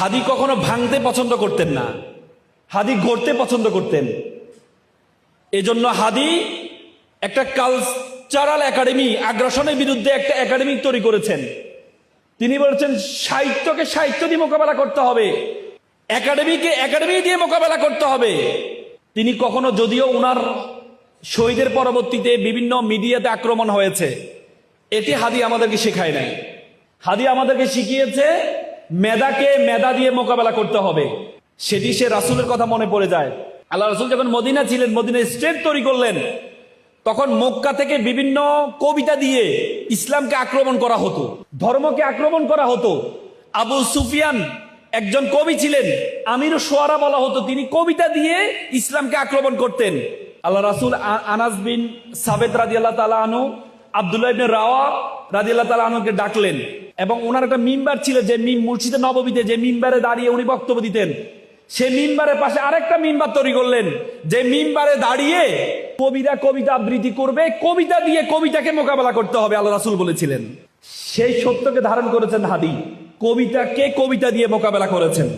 হাদি কখনো ভাঙতে পছন্দ করতেন না। হাদি গড়তে পছন্দ করতেন। এজন্য হাদি একটা কালচারাল একাডেমি আগ্রাসনের বিরুদ্ধে একটা একাডেমি তৈরি করেছেন। তিনি বলেছেন, সাহিত্যকে সাহিত্য দিয়ে মোকাবেলা করতে হবে। একাডেমিকে একাডেমি দিয়ে মোকাবেলা করতে হবে। তিনি কখনো যদিও উনার শহীদের পরবর্তীতে বিভিন্ন মিডিয়াতে আক্রমণ হয়েছে। এটি হাদি আমাদেরকে শেখায় নাই। হাদি আমাদেরকে শিখিয়েছে মেধাকে মেদা দিয়ে মোকাবেলা করতে হবে। সেটি সে রাসুলের কথা মনে পড়ে যায়। আল্লাহ রাসুল যখন মদিনা ছিলেন মদিনা স্টেট তৈরি করলেন, তখন মক্কা থেকে বিভিন্ন কবিতা দিয়ে ইসলামকে আক্রমণ করা হতো, ধর্মকে আক্রমণ করা হতো। আবু সুফিয়ান একজন কবি ছিলেন আমিরও সোয়ারা বলা হতো, তিনি কবিতা দিয়ে ইসলামকে আক্রমণ করতেন। আল্লাহ রাসুল আনাস বিন সাবেদ রাজি আল্লাহ তালা আনু আবদুল্লাহ রাওয়া রাজি আল্লাহ তালা আনুকে ডাকলেন। এবং ওনার একটা মিম্বার ছিল যে মিম মুর্শিদে নববীতে যে মিম্বারে দাঁড়িয়ে উনি বক্তব্য দিতেন। সে মিম্বারের পাশে আরেকটা মিম্বার তৈরি করলেন, যে মিম্বারে দাঁড়িয়ে কবিরা কবিতা আবৃত্তি করবে, কবিতা দিয়ে কবিতাকে মোকাবেলা করতে হবে, আল্লাহ রাসুল বলেছিলেন। সেই সত্যকে ধারণ করেছেন হাদি। কবিতাকে কবিতা দিয়ে মোকাবেলা করেছেন।